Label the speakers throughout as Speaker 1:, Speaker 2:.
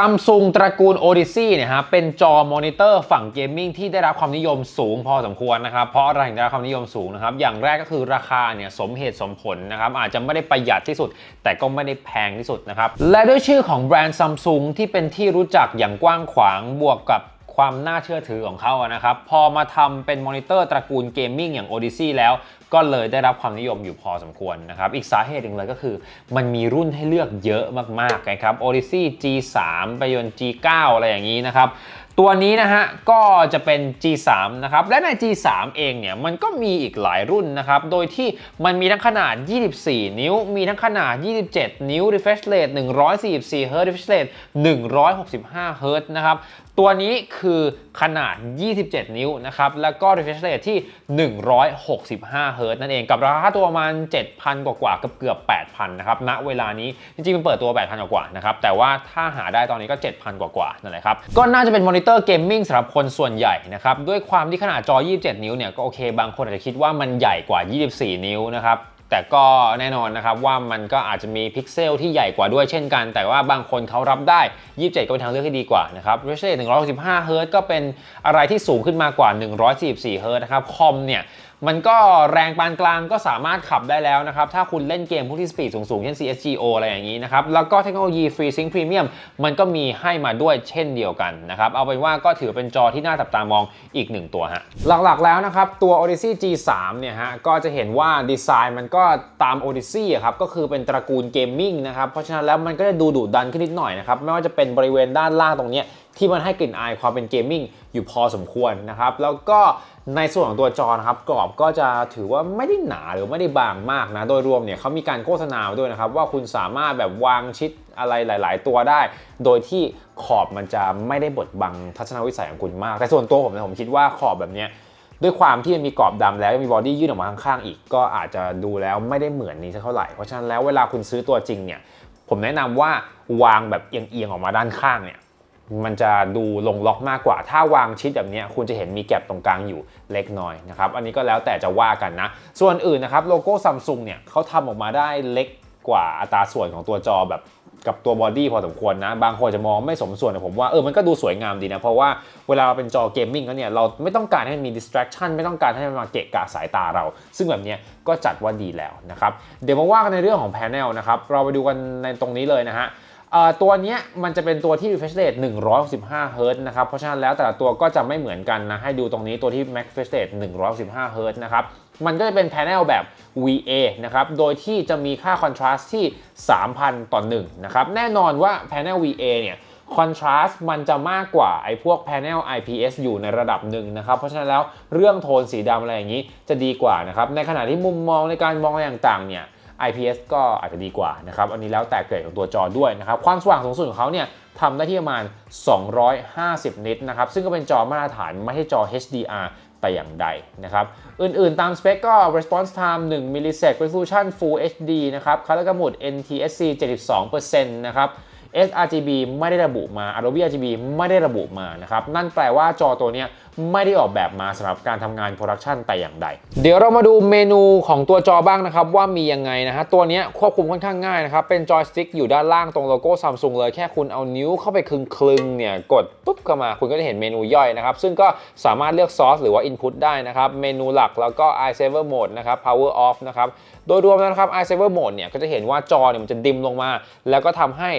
Speaker 1: ซัมซุงตระกูล Odyssey เนี่ยฮะเป็นจอมอนิเตอร์ฝั่งเกมมิ่งที่ได้รับความนิยมสูงพอสมควรนะครับ เพราะอะไรถึงได้รับความนิยมสูงนะครับ อย่างแรกก็คือราคาเนี่ยสมเหตุสมผลนะครับ อาจจะไม่ได้ประหยัดที่สุด แต่ก็ไม่ได้แพงที่สุดนะครับ และด้วยชื่อของแบรนด์ซัมซุงที่เป็นที่รู้จักอย่างกว้างขวางบวกกับ ความน่าเชื่อถือของเขาอะนะครับ พอมาทำเป็นมอนิเตอร์ตระกูลเกมมิ่งอย่าง Odyssey แล้ว ก็เลยได้รับความนิยมอยู่พอสมควรนะครับ อีกสาเหตุหนึ่งเลยก็คือ มันมีรุ่นให้เลือกเยอะมากๆนะครับ Odyssey G3 ไปยน G9 อะไรอย่างนี้นะครับ ตัวนี้นะฮะก็จะเป็น G3 นะครับ และใน G3 เองเนี่ยมันก็มีอีกหลายรุ่นนะครับ โดยที่มันมีทั้งขนาด 24 นิ้ว มีทั้งขนาด 27 นิ้ว refresh rate 144 Hz refresh rate 165 Hz นะครับ ตัวนี้คือขนาด 27 นิ้วนะครับ แล้วก็ refresh rate ที่ 165 Hz นั่นเองกับราคาตัวประมาณ 7,000 กว่าๆเกือบเกือบ8,000 นะครับ ณ เวลานี้ จริงๆ มันเปิดตัว 8,000 กว่านะครับ แต่ว่าถ้าหาได้ตอนนี้ก็ 7,000 กว่าๆนั่นแหละครับ ก็น่าจะเป็นมอนิเตอร์เกมมิ่งสำหรับคนส่วนใหญ่นะครับ ด้วยความที่ขนาดจอ 27 นิ้วเนี่ยก็โอเค บางคนอาจจะคิดว่ามันใหญ่กว่า 24 นิ้วนะครับแต่ก็แน่นอนนะครับว่ามันก็อาจจะมีพิกเซลที่ใหญ่กว่าด้วยเช่นกัน แต่ว่าบางคนเขารับได้ 27 ก็เป็นทางเลือกที่ดีกว่านะครับ refresh rate 165 Hz ก็เป็นอะไรที่สูงขึ้นมากว่า 144 Hz นะครับคอมเนี่ย มันก็แรงปานกลางก็สามารถขับได้แล้วนะครับ ถ้าคุณเล่นเกมพวกที่สปีดสูงๆ เช่น CSGO อะไรอย่างนี้นะครับ แล้วก็เทคโนโลยี FreeSync Premium มันก็มีให้มาด้วยเช่นเดียวกันนะครับ เอาเป็นว่าก็ถือเป็นจอที่น่าจับตามองอีกหนึ่งตัวฮะ หลักๆแล้วนะครับ ตัว Odyssey G3 เนี่ยฮะ ก็จะเห็นว่าดีไซน์มันก็ตาม Odyssey อะครับ ก็คือเป็นตระกูลเกมมิ่งนะครับ เพราะฉะนั้นแล้วมันก็จะดูดุดันขึ้นนิดหน่อยนะครับ ไม่ว่าจะเป็นบริเวณด้านล่างตรงเนี้ย ที่มันให้กลิ่นอายความเป็นเกมมิ่งอยู่พอสมควรนะครับ แล้วก็ในส่วนของตัวจอนะครับกรอบก็จะถือว่าไม่ได้หนาหรือไม่ได้บางมากนะ โดยรวมเนี่ยเขามีการโฆษณาไว้ด้วยนะครับ ว่าคุณสามารถแบบวางชิดอะไรหลาย ๆ ตัวได้ โดยที่ขอบมันจะไม่ได้บดบังทัศนวิสัยของคุณมาก แต่ส่วนตัวผมนี่ยผมคิดว่าขอบแบบเนี้ยด้วยความที่มันมีกรอบดำแล้วยังมีบอดี้ยื่นออกมาข้างๆอีก ก็อาจจะดูแล้วไม่ได้เหมือนนี้สักเท่าไหร่ เพราะฉะนั้นแล้วเวลาคุณซื้อตัวจริงเนี่ยผมแนะนำว่าวางแบบเอียงๆออกมาด้านข้างเนี่ย มันจะดูลงล็อกมากกว่า ถ้าวางชิดแบบนี้คุณจะเห็นมีแก็บตรงกลางอยู่เล็กน้อยนะครับ อันนี้ก็แล้วแต่จะว่ากันนะ ส่วนอื่นนะครับโลโก้ซัมซุงเนี่ยเขาทำออกมาได้เล็กกว่าอัตราส่วนของตัวจอแบบกับตัวบอดี้พอสมควรนะ บางคนจะมองไม่สมส่วนแต่ผมว่าเออมันก็ดูสวยงามดีนะ เพราะว่าเวลาเราเป็นจอเกมมิ่งแล้วเนี่ย เราไม่ต้องการให้มันมี distraction ไม่ต้องการให้มันมาเกะกะสายตาเรา ซึ่งแบบนี้ก็จัดว่าดีแล้วนะครับ เดี๋ยวมาว่ากันในเรื่องของ panel นะครับ เราไปดูกันในตรงนี้เลยนะฮะ ตัวนี้มันจะเป็นตัวที่ refresh rate 165 Hz นะครับ เพราะฉะนั้นแล้วแต่ละตัวก็จะไม่เหมือนกันนะ ให้ดูตรงนี้ตัวที่ max refresh rate 165 Hz นะครับ มันก็จะเป็น panel แบบ VA นะครับ โดยที่จะมีค่า contrast ที่ 3,000 ต่อ1นะครับ แน่นอนว่า panel VA เนี่ย contrast มันจะมากกว่าไอ้พวก panel IPS อยู่ในระดับหนึ่งนะครับ เพราะฉะนั้นแล้วเรื่องโทนสีดำอะไรอย่างนี้จะดีกว่านะครับ ในขณะที่มุมมองในการมองอะไรต่างๆเนี่ย IPS ก็อาจจะดีกว่านะครับ อันนี้แล้วแต่เกรดของตัวจอด้วยนะครับ ความสว่างสูงสุดของเขาเนี่ยทำได้ที่ประมาณ 250 นิตนะครับ ซึ่งก็เป็นจอมาตรฐานไม่ใช่จอ HDR แต่อย่างใดนะครับ อื่นๆตามสเปคก็ response time 1 millisecond resolution full HD นะครับ color gamut NTSC 72%นะครับ sRGB ไม่ได้ระบุมา Adobe RGB ไม่ได้ระบุมานะครับ นั่นแปลว่าจอตัวนี้ไม่ได้ออกแบบมาสำหรับการทำงานโปรดักชันแต่อย่างใด เดี๋ยวเรามาดูเมนูของตัวจอบ้างนะครับ ว่ามียังไงนะฮะ ตัวนี้ควบคุมค่อนข้างง่ายนะครับ เป็นจอยสติ๊กอยู่ด้านล่างตรงโลโก้ซัมซุงเลย แค่คุณเอานิ้วเข้าไปคลึงคลึงๆเนี่ย กดปุ๊บเข้ามา คุณก็จะเห็นเมนูย่อยนะครับ ซึ่งก็สามารถเลือกซอสหรือว่า Input ได้นะครับ เมนูหลักแล้วก็ iSaver Mode นะครับ Power Off นะครับ โดยรวมนะครับ iSaver Mode เนี่ยก็จะเห็นว่าจอเนี่ยมันจะดิมลงมา แล้วก็ทำให้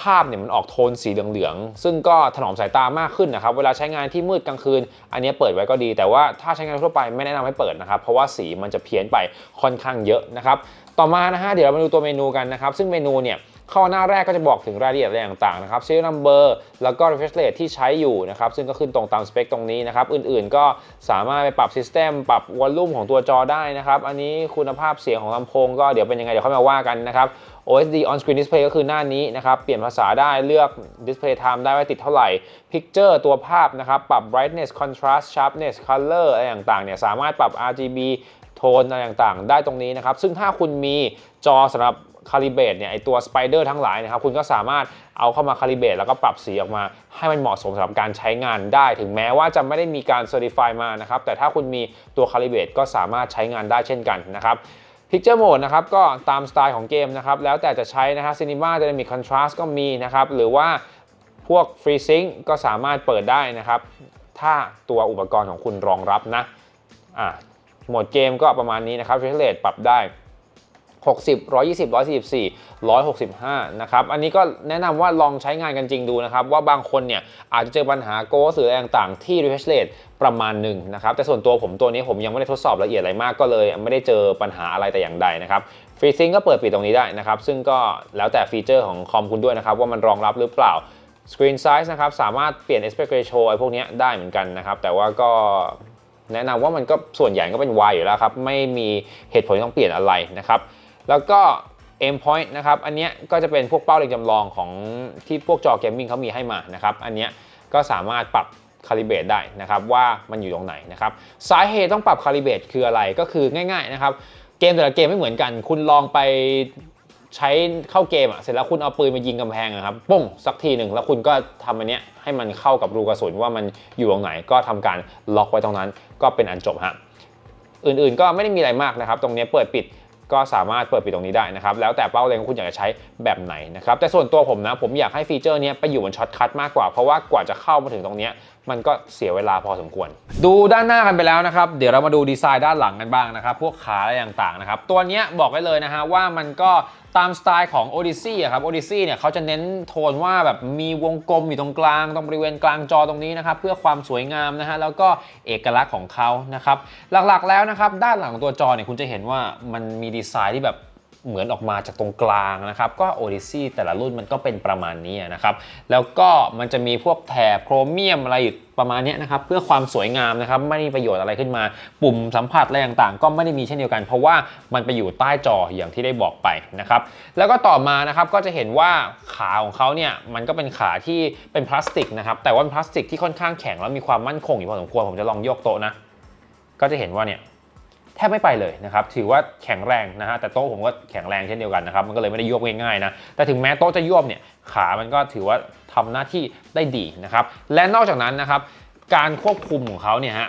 Speaker 1: ภาพเนี่ยมันออกโทนสีเหลืองๆ ซึ่งก็ถนอมสายตามากขึ้นนะครับ เวลาใช้งานที่มืดกลางคืน อันนี้เปิดไว้ก็ดี แต่ว่าถ้าใช้งานทั่วไปไม่แนะนำให้เปิดนะครับ เพราะว่าสีมันจะเพี้ยนไปค่อนข้างเยอะนะครับ ต่อมานะฮะเดี๋ยวเรามาดูตัวเมนูกันนะครับ ซึ่งเมนูเนี่ย เข้าหน้าแรกก็จะบอกถึงรายละเอียดอะไรต่างๆนะครับ serial number แล้วก็ refresh rate ที่ใช้อยู่นะครับ ซึ่งก็ขึ้นตรงตามสเปคตรงนี้นะครับ อื่นๆก็สามารถไปปรับ system ปรับ volume ของตัวจอได้นะครับ อันนี้คุณภาพเสียงของลำโพงก็เดี๋ยวเป็นยังไง เดี๋ยวค่อยมาว่ากันนะครับ OSD on screen display ก็คือหน้านี้นะครับ เปลี่ยนภาษาได้ เลือก display time ได้ว่าติดเท่าไหร่ picture ตัวภาพนะครับ ปรับ brightness contrast sharpness color อะไรต่างๆ เนี่ย สามารถปรับ RGB โทนอะไรต่างๆ ได้ตรงนี้นะครับ ซึ่งถ้าคุณมีจอสำหรับ คาลิเบตเนี่ยไอตัวสไปเดอร์ทั้งหลายนะครับคุณก็สามารถเอาเข้ามาคาลิเบตแล้วก็ปรับสีออกมา ให้มันเหมาะสมสำหรับการใช้งานได้ ถึงแม้ว่าจะไม่ได้มีการ certify มานะครับแต่ถ้าคุณมีตัวคาลิเบตก็สามารถใช้งานได้เช่นกันนะครับ Picture Mode นะครับก็ตามสไตล์ของเกมนะครับแล้วแต่จะใช้นะฮะ Cinema Dynamic Contrast ก็มีนะครับหรือว่าพวก FreeSync ก็สามารถเปิดได้นะครับ ถ้าตัวอุปกรณ์ของคุณรองรับนะอะโหมดเกมก็ประมาณนี้นะครับ refresh rate ปรับได้ 60 120 144 165 นะครับ อันนี้ก็แนะนำว่าลองใช้งานกันจริงดูนะครับ ว่าบางคนเนี่ยอาจจะเจอปัญหาโกสหรืออะไรต่างๆ ที่ refresh rate ประมาณหนึ่งนะครับ แต่ส่วนตัวผมตัวนี้ผมยังไม่ได้ทดสอบละเอียดอะไรมากก็เลย ไม่ได้เจอปัญหาอะไรแต่อย่างใดนะครับ FreeSync ก็เปิดปิดตรงนี้ได้นะครับ ซึ่งก็แล้วแต่ฟีเจอร์ของคอมคุณด้วยนะครับ ว่ามันรองรับหรือเปล่า Screen Size นะครับสามารถเปลี่ยน aspect ratio ไอ้พวกนี้ได้เหมือนกันนะครับ แต่ว่าก็แนะนำว่ามันก็ส่วนใหญ่ก็เป็น Y อยู่แล้วครับ ไม่มีเหตุผลต้องเปลี่ยนอะไรนะครับ แล้วก็ aim point นะครับ อันนี้ก็จะเป็นพวกเป้าเล็งจำลองของที่พวกจอเกมมิ่งเขามีให้มานะครับ อันนี้ก็สามารถปรับคาลิเบตได้นะครับว่ามันอยู่ตรงไหนนะครับ สาเหตุต้องปรับคาลิเบตคืออะไรก็คือง่ายๆนะครับ เกมแต่ละเกมไม่เหมือนกัน คุณลองไปใช้เข้าเกมอะเสร็จแล้วคุณเอาปืนมายิงกำแพงอะครับป้งสักทีหนึ่งแล้วคุณก็ทำอันเนี้ยให้มันเข้ากับรูกระสุนว่ามันอยู่ตรงไหน ก็ทำการล็อกไว้ตรงนั้น ก็เป็นอันจบฮะอื่นๆก็ไม่ได้มีอะไรมากนะครับ ตรงนี้เปิดปิด ก็สามารถเปิดปิดตรงนี้ได้นะครับ แล้วแต่เป้าเล็งคุณอยากจะใช้แบบไหนนะครับ แต่ส่วนตัวผมนะ ผมอยากให้ฟีเจอร์นี้ไปอยู่บนช็อตคัทมากกว่า เพราะว่ากว่าจะเข้ามาถึงตรงนี้ มันก็เสียเวลาพอสมควร ดูด้านหน้ากันไปแล้วนะครับ เดี๋ยวเรามาดูดีไซน์ด้านหลังกันบ้างนะครับ พวกขาอะไรต่างๆนะครับ ตัวนี้บอกไว้เลยนะฮะว่ามันก็ตามสไตล์ของ Odyssey อะครับ Odyssey เนี่ยเขาจะเน้นโทนว่าแบบมีวงกลมอยู่ตรงกลาง ตรงบริเวณกลางจอตรงนี้นะครับ เพื่อความสวยงามนะฮะ แล้วก็เอกลักษณ์ของเขานะครับ หลักๆแล้วนะครับ ด้านหลังตัวจอเนี่ยคุณจะเห็นว่ามันมีดีไซน์ที่แบบ เหมือนออกมาจากตรงกลางนะครับ ก็ Odyssey แต่ละรุ่นมันก็เป็นประมาณนี้นะครับ แล้วก็มันจะมีพวกแถบโครเมียมอะไรอยู่ประมาณนี้นะครับ เพื่อความสวยงามนะครับ ไม่ได้มีประโยชน์อะไรขึ้นมา ปุ่มสัมผัสอะไรต่างๆ ก็ไม่ได้มีเช่นเดียวกัน เพราะว่ามันไปอยู่ใต้จออย่างที่ได้บอกไปนะครับ แล้วก็ต่อมานะครับก็จะเห็นว่าขาของเขาเนี่ยมันก็เป็นขาที่เป็นพลาสติกนะครับ แต่ว่าพลาสติกที่ค่อนข้างแข็งแล้วมีความมั่นคงอยู่พอสมควร ผมจะลองโยกโต๊ะนะ ก็จะเห็นว่าเนี่ย แทบไม่ไปเลยนะครับถือว่าแข็งแรงนะฮะแต่โต๊ะผมก็แข็งแรงเช่นเดียวกันนะครับมันก็เลยไม่ได้ยวบง่ายๆนะแต่ถึงแม้โต๊ะจะยวบเนี่ยขามันก็ถือว่าทำหน้าที่ได้ดีนะครับและนอกจากนั้นนะครับการควบคุมของเขาเนี่ยฮะ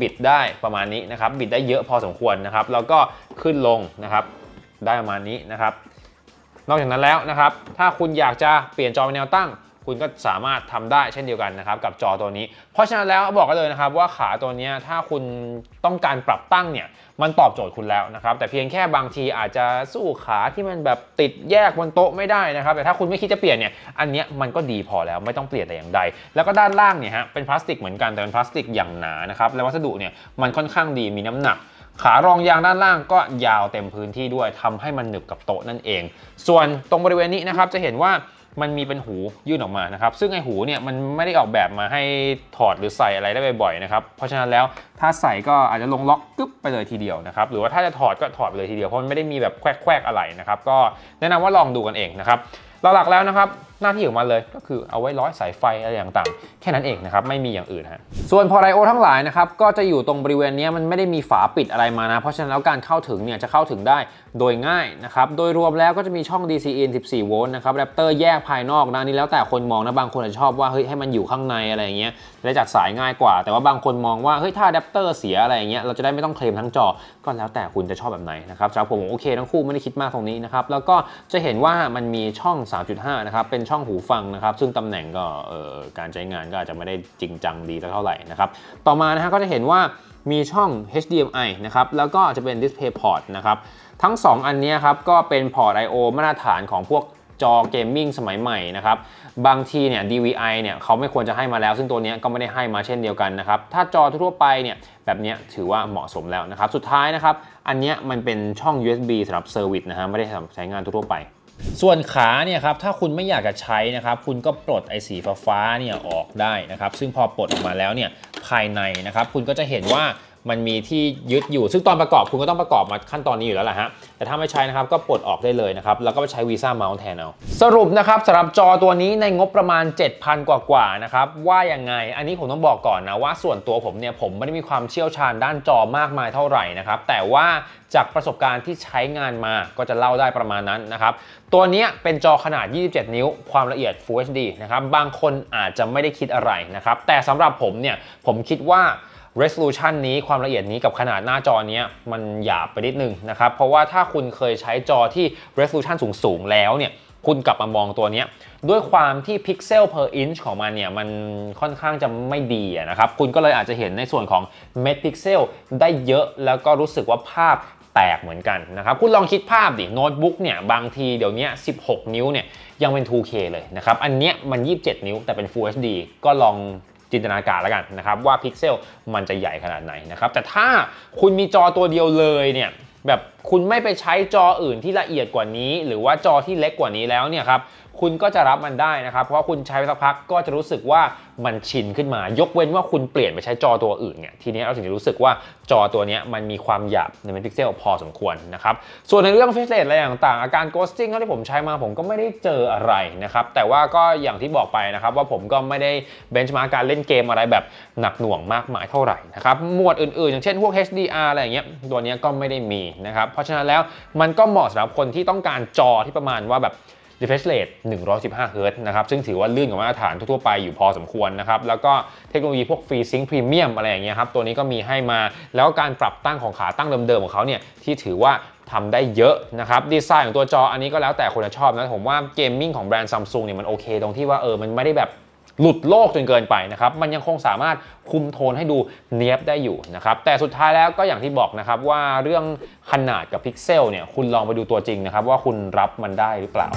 Speaker 1: บิดได้ประมาณนี้นะครับบิดได้เยอะพอสมควรนะครับแล้วก็ขึ้นลงนะครับได้ประมาณนี้นะครับ นอกจากนั้นแล้วนะครับถ้าคุณอยากจะเปลี่ยนจอเป็นแนวตั้ง คุณก็สามารถทำได้เช่นเดียวกันนะครับกับจอตัวนี้ เพราะฉะนั้นแล้วบอกกันเลยนะครับว่าขาตัวนี้ถ้าคุณต้องการปรับตั้งเนี่ยมันตอบโจทย์คุณแล้วนะครับแต่เพียงแค่บางทีอาจจะสู้ขาที่มันแบบติดแยกบนโต๊ะไม่ได้นะครับแต่ถ้าคุณไม่คิดจะเปลี่ยนเนี่ยอันเนี้ยมันก็ดีพอแล้วไม่ต้องเปลี่ยนแต่อย่างใด แล้วก็ด้านล่างเนี่ยฮะเป็นพลาสติกเหมือนกันแต่เป็นพลาสติกอย่างหนานะครับและวัสดุเนี่ยมันค่อนข้างดีมีน้ำหนัก ขารองยางด้านล่างก็ยาวเต็มพื้นที่ด้วยทำให้มันหนึบกับโต๊ะนั่นเอง ส่วนตรงบริเวณนี้นะครับจะเห็นว่ามันมีเป็นหูยื่นออกมานะครับ ซึ่งไอหูเนี่ยมันไม่ได้ออกแบบมาให้ถอดหรือใส่อะไรได้บ่อยๆนะครับ เพราะฉะนั้นแล้วถ้าใส่ก็อาจจะลงล็อกกึ๊บไปเลยทีเดียวนะครับ หรือว่าถ้าจะถอดก็ถอดไปเลยทีเดียว เพราะมันไม่ได้มีแบบแควกๆอะไรนะครับ ก็แนะนำว่าลองดูกันเองนะครับ หลักๆแล้วนะครับหน้าที่ของมันเลยก็คือเอาไว้ร้อยสายไฟอะไรต่างๆ แค่นั้นเองนะครับไม่มีอย่างอื่นฮะส่วนพอไดโอทั้งหลายนะครับก็จะอยู่ตรงบริเวณนี้มันไม่ได้มีฝาปิดอะไรมานะ เพราะฉะนั้นแล้วการเข้าถึงเนี่ยจะเข้าถึงได้ โดยง่ายนะครับ โดยรวมแล้วก็จะมีช่อง DC in 14 โวลต์นะครับแรปเตอร์แยกภายนอกนะนี่แล้วแต่คนมองนะ บางคนอาจจะชอบว่าเฮ้ยให้มันอยู่ข้างในอะไรอย่างเงี้ยจะได้จัดสายง่ายกว่า แต่ว่าบางคนมองว่าเฮ้ยถ้าแดปเตอร์เสียอะไรอย่างเงี้ยเราจะได้ไม่ต้องเคลมทั้งจอ ก็แล้วแต่คุณจะชอบแบบไหนนะครับสำหรับผมโอเคทั้งคู่ไม่ได้คิดมากตรงนี้นะครับ แล้วก็จะเห็นว่ามันมีช่อง 3.5 นะครับ เป็นช่องหูฟังนะครับ ซึ่งตำแหน่งก็เอ่อการใช้งานก็อาจจะไม่ได้จริงจังดีสักเท่าไหร่นะครับ ต่อมานะฮะก็จะเห็นว่ามีช่อง HDMI นะครับ แล้วก็จะเป็น Display Port นะครับ ทั้ง 2 อันนี้ครับก็เป็นพอร์ต I/O มาตรฐานของพวกจอเกมมิ่งสมัยใหม่นะครับบางทีเนี่ย DVI เนี่ยเขาไม่ควรจะให้มาแล้ว ซึ่งตัวนี้ก็ไม่ได้ให้มาเช่นเดียวกันนะครับถ้าจอทั่วไปเนี่ยแบบนี้ถือว่าเหมาะสมแล้วนะครับสุดท้ายนะครับอันนี้มันเป็นช่อง USB สำหรับเซอร์วิสนะฮะไม่ได้สำหรับใช้งานทั่วไปส่วนขาเนี่ยครับถ้าคุณไม่อยากจะใช้นะครับคุณก็ปลดไอ้สีฟ้าเนี่ยออกได้นะครับซึ่งพอปลดออกมาแล้วเนี่ยภายในนะครับคุณก็จะเห็นว่า มันมีที่ยึดอยู่ ซึ่งตอนประกอบคุณก็ต้องประกอบมาขั้นตอนนี้อยู่แล้วแหละฮะ แต่ถ้าไม่ใช้นะครับก็ปลดออกได้เลยนะครับ แล้วก็ไปใช้วีซ่าเมาส์แทนเอา สรุปนะครับสำหรับจอตัวนี้ในงบประมาณ 7,000 กว่าๆนะครับ ว่ายังไง อันนี้ผมต้องบอกก่อนนะว่าส่วนตัวผมเนี่ยผมไม่ได้มีความเชี่ยวชาญด้านจอมากมายเท่าไหร่นะครับ แต่ว่าจากประสบการณ์ที่ใช้งานมาก็จะเล่าได้ประมาณนั้นนะครับ ตัวนี้เป็นจอขนาด 27 นิ้ว ความละเอียด Full HD นะครับ บางคนอาจจะไม่ได้คิดอะไรนะครับ แต่สำหรับผมเนี่ยผมคิดว่า resolution นี้ความละเอียดนี้กับขนาดหน้าจอนี้มันหยาบไปนิดนึงนะครับ เพราะว่าถ้าคุณเคยใช้จอที่ resolution สูงๆแล้วเนี่ยคุณกลับมามองตัวนี้ด้วยความที่พิกเซล per inch ของมันเนี่ยมันค่อนข้างจะไม่ดีนะครับ คุณก็เลยอาจจะเห็นในส่วนของเม็ดพิกเซลได้เยอะแล้วก็รู้สึกว่าภาพแตกเหมือนกันนะครับ คุณลองคิดภาพดิโน้ตบุ๊กเนี่ยบางทีเดี๋ยวนี้ 16 นิ้วเนี่ยยังเป็น 2K เลยนะครับ อันเนี้ยมัน 27 นิ้วแต่เป็น Full HD ก็ลอง จินตนาการแล้วกันนะครับว่าพิกเซลมันจะใหญ่ขนาดไหนนะครับแต่ถ้าคุณมีจอตัวเดียวเลยเนี่ยแบบ คุณไม่ไปใช้จออื่นที่ละเอียดกว่านี้ หรือว่าจอที่เล็กกว่านี้แล้วเนี่ยครับคุณก็จะรับมันได้นะครับ เพราะว่าคุณใช้ไปสักพักก็จะรู้สึกว่ามันชินขึ้นมา ยกเว้นว่าคุณเปลี่ยนไปใช้จอตัวอื่นเนี่ย ทีนี้เราถึงจะรู้สึกว่าจอตัวนี้มันมีความหยาบในเมพิกเซลพอสมควรนะครับ ส่วนในเรื่องเฟสเลตอะไรต่างๆ อาการ ghosting เท่าที่ผมใช้มาผมก็ไม่ได้เจออะไรนะครับ แต่ว่าก็อย่างที่บอกไปนะครับว่าผมก็ไม่ได้เบนช์มาร์กการเล่นเกมอะไรแบบหนักหน่วงมากมายเท่าไหร่นะครับ หมวดอื่นๆ อย่างเช่นพวก HDR อะไรอย่างเงี้ย ตัวนี้ก็ไม่ได้มีนะครับราะฉะนั้นแล้วมันก็เหมาะสำหรับคนที่ต้องการจอที่ประมาณว่าแบบ refresh rate 115 Hz นะครับ ซึ่งถือว่าลื่นกว่ามาตรฐานทั่วไปอยู่พอสมควรนะครับ แล้วก็เทคโนโลยีพวก FreeSync Premium อะไรอย่างเงี้ยครับ ตัวนี้ก็มีให้มา แล้วการปรับตั้งของขาตั้งเดิมๆของเขาเนี่ย ที่ถือว่าทำได้เยอะนะครับ ดีไซน์ของตัวจออันนี้ก็แล้วแต่คนจะชอบนะ ผมว่าเกมมิ่งของแบรนด์ซัมซุงเนี่ยมันโอเคตรงที่ว่าเออ มันไม่ได้แบบ หลุดโลกจนเกินไปนะครับ มันยังคงสามารถคุมโทนให้ดูเนียบได้อยู่นะครับ แต่สุดท้ายแล้วก็อย่างที่บอกนะครับว่าเรื่องขนาดกับพิกเซลเนี่ยคุณลองไปดูตัวจริงนะครับว่าคุณรับมันได้หรือเปล่า